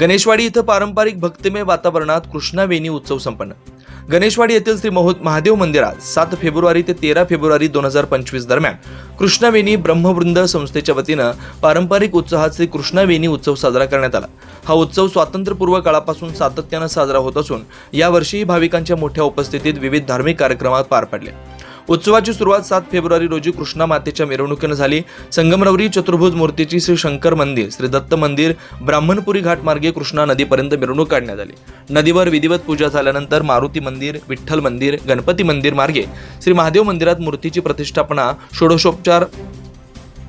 गणेशवाडी इथं पारंपरिक भक्तिमय वातावरणात कृष्णावेणी उत्सव संपन्न. गणेशवाडी येथील श्री महादेव मंदिरात सात फेब्रुवारी ते तेरा फेब्रुवारी दोन हजार पंचवीस दरम्यान कृष्णावेणी ब्रह्मवृंद संस्थेच्या वतीनं पारंपरिक उत्साहात श्री कृष्णावेणी उत्सव साजरा करण्यात आला. हा उत्सव स्वातंत्र्यपूर्व काळापासून सातत्यानं साजरा होत असून यावर्षीही भाविकांच्या मोठ्या उपस्थितीत विविध धार्मिक कार्यक्रमात पार पडले. उत्सवाची सुरुवात सात फेब्रुवारी रोजी कृष्णा मातेच्या मिरवणुकीनं झाली. संगमरवरी चतुर्भुज मूर्तीची श्री शंकर मंदिर श्री दत्त मंदिर ब्राह्मणपुरी घाट मार्गे कृष्णा नदीपर्यंत मिरवणूक काढण्यात आली. नदीवर विधिवत पूजा झाल्यानंतर मारुती मंदिर विठ्ठल मंदिर गणपती मंदिर मार्गे श्री महादेव मंदिरात मूर्तीची प्रतिष्ठापना षोडशोपचार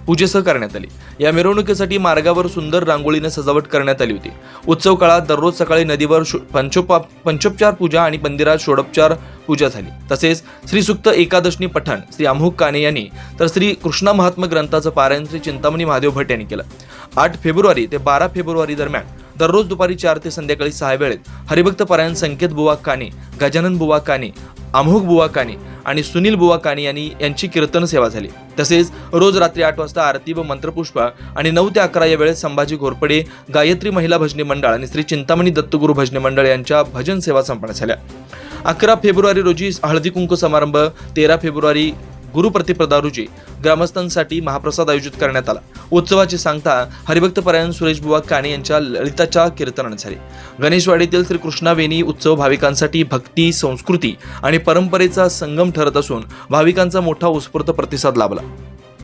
पूजेसह करण्यात आली. या मिरवणुकीसाठी मार्गावर सुंदर रांगोळीने सजावट करण्यात आली होती. उत्सव काळात दररोज सकाळी नदीवर शो- पंचोपा पंचोपचार पूजा आणि मंदिरात षोडोपचार पूजा झाली. तसेच श्री सुक्त एकादशनी पठण श्री अमुक काने यांनी तर श्री कृष्णा महात्म ग्रंथाचं पारायण श्री चिंतामणी महादेव भट यांनी केलं. आठ फेब्रुवारी ते बारा फेब्रुवारी दरम्यान दररोज दुपारी चार ते संध्याकाळी सहा वेळेत हरिभक्त पारायण संकेत बुवा काने गजानन बुवा काने अमोघ बुवा काने आणि सुनील बुवा काने यांनी यांची कीर्तन सेवा झाली. तसेच रोज रात्री आठ वाजता आरती व मंत्रपुष्पा आणि नऊ ते अकरा या वेळेत संभाजी घोरपडे गायत्री महिला भजनी मंडळ आणि श्री चिंतामणी दत्तगुरू भजनी मंडळ यांच्या भजन सेवा संपन्न झाल्या. अकरा फेब्रुवारी रोजी हळदी कुंकू समारंभ तेरा फेब्रुवारी गुरुप्रतिपदा रोजी ग्रामस्थांसाठी महाप्रसाद आयोजित करण्यात आला. उत्सवाची सांगता हरिभक्त परायण सुरेश बुवा काणे यांच्या ललिताच्या कीर्तनाने झाली. गणेशवाडीतील श्री कृष्णावेणी उत्सव भाविकांसाठी भक्ती संस्कृती आणि परंपरेचा संगम ठरत असून भाविकांचा मोठा उत्स्फूर्त प्रतिसाद लाभला.